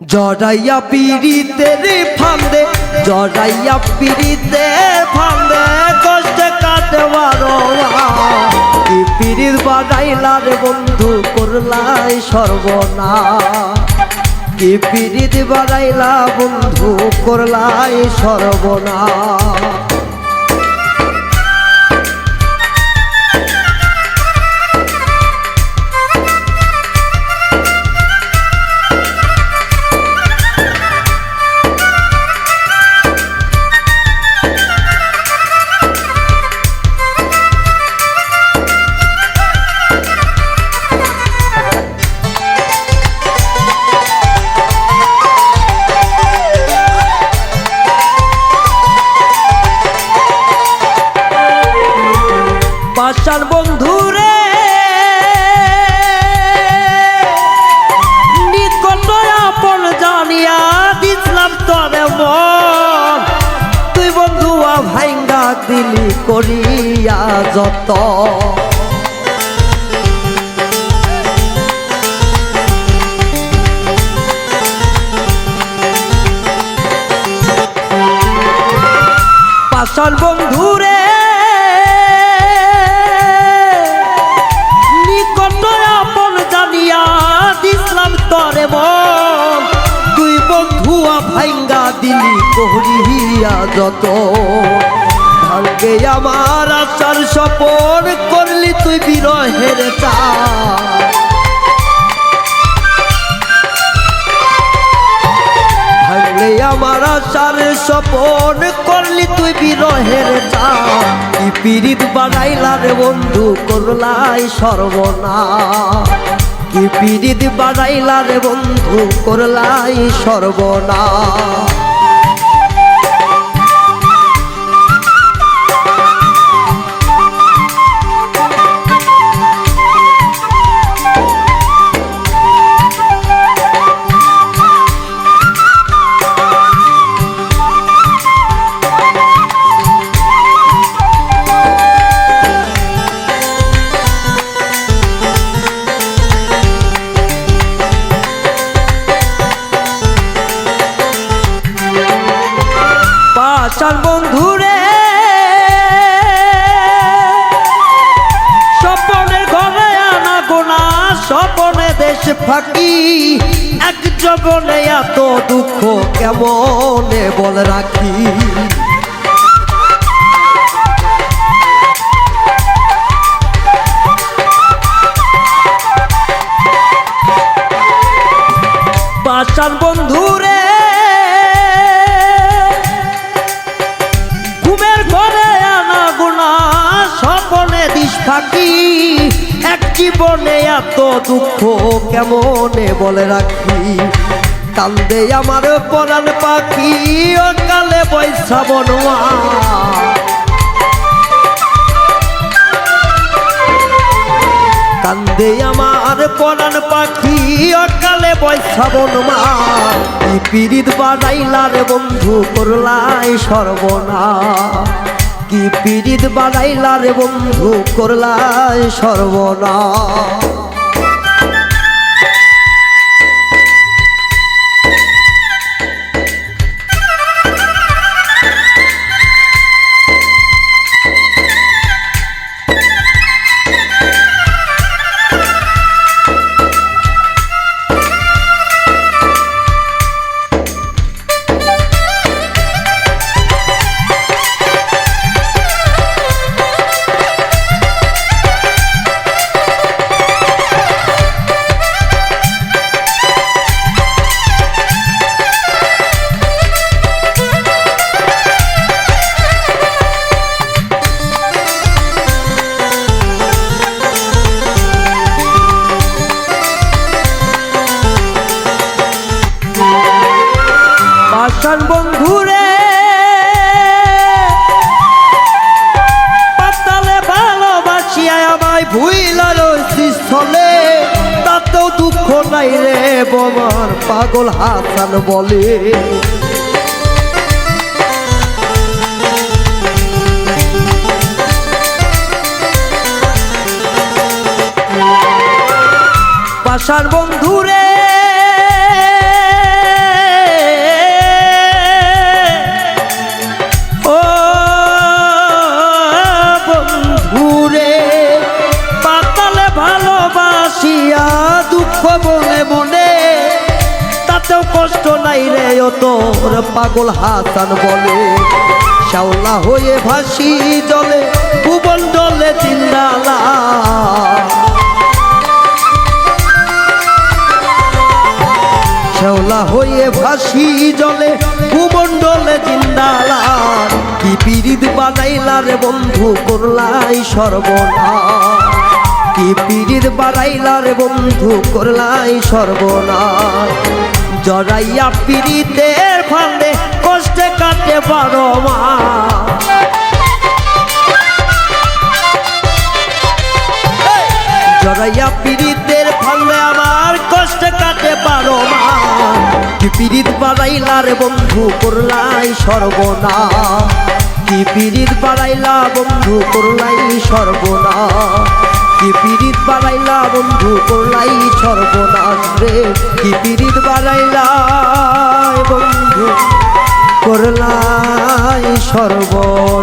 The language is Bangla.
জড়াইয়া পিড়িতে রে ফান্দে, জড়াইয়া পিড়িতে ফান্দে, কষ্ট বারো কি পিড়ির বাড়াইলার বন্ধু, করলাই সর্বনা কি পিড়িত বাড়াইলা বন্ধু, করলাই সর্বনা করিয়া যত। পাশার বন্ধুরে নিকট আপন জানিয়া দিসলাম তরে মন। তুই বন্ধুয়া ভাইঙ্গা দিলি কোহরিয়া যত। ভাঙ্গে আমার আচার সপন করলি তুই বিরহের চা। ভাঙলে আমার আশার স্বপন করলি তুই বিরহের চা। কি পিরিত বাড়াইলা রে বন্ধু করলাই সর্বনা কি পিরিত বাড়াইলা রে বন্ধু করলাই সর্বনা স্বপনে দেশ ফাঁকি, এক জবনে এত দুঃখ কেমনে বল রাখি? পাচার বন্ধুরে, ঘুমের ঘরে আনা গুণা স্বপনে দিস ফাঁকি। জীবনে এত দুঃখ কেমনে বলে রাখি? কান্দে আমার পরাণ পাখি ও কালে বৈশা বনোয়া। কান্দে আমার পরাণ পাখি, অকালে বৈশাবন মা কি পিরিত বাড়াইলার বন্ধু করলাই সর্বনা কি পিরিত বাড়াইলার বন্ধু করলাই সর্বনা পাশান বন্ধুরে। পাতালে ভালোবাসিয়া আমায় ভুইলার স্থলে তাতেও দুঃখ নাই রে বমার পাগল হাসান বলে। পাশার বন্ধুরে তাতেও কষ্ট নাই রে তোর পাগল হাসান বলে। শ্যাওলা হয়ে ভাসি জলে, ভুবন ডলে চিন্দালা শ্যাওলা হয়ে ভাসি জলে ভূমণ্ডলে জিন্দালা। কি পিরিত বানাইলা রে বন্ধু করলাই সর্বনা কি পিরিত বানাইলা রে বন্ধু করলাই সর্বনা জড়াইয়া পিরিতের ফান্দে কষ্টে কাটে বারো মা জড়াইয়া পীড়িতের ফান্দে আমার কষ্ট কাটে পারো মা কি পীড়িত বাড়াইলা রে বন্ধু করলাই সর্বনা কি বাড়াইলা বন্ধু করলাই সর্বনা কি পিরিত বাড়াইলা বন্ধু করলাই সর্বনাশ রে? কি পিরিত বাড়াইলা বন্ধু করলাই সর্বনা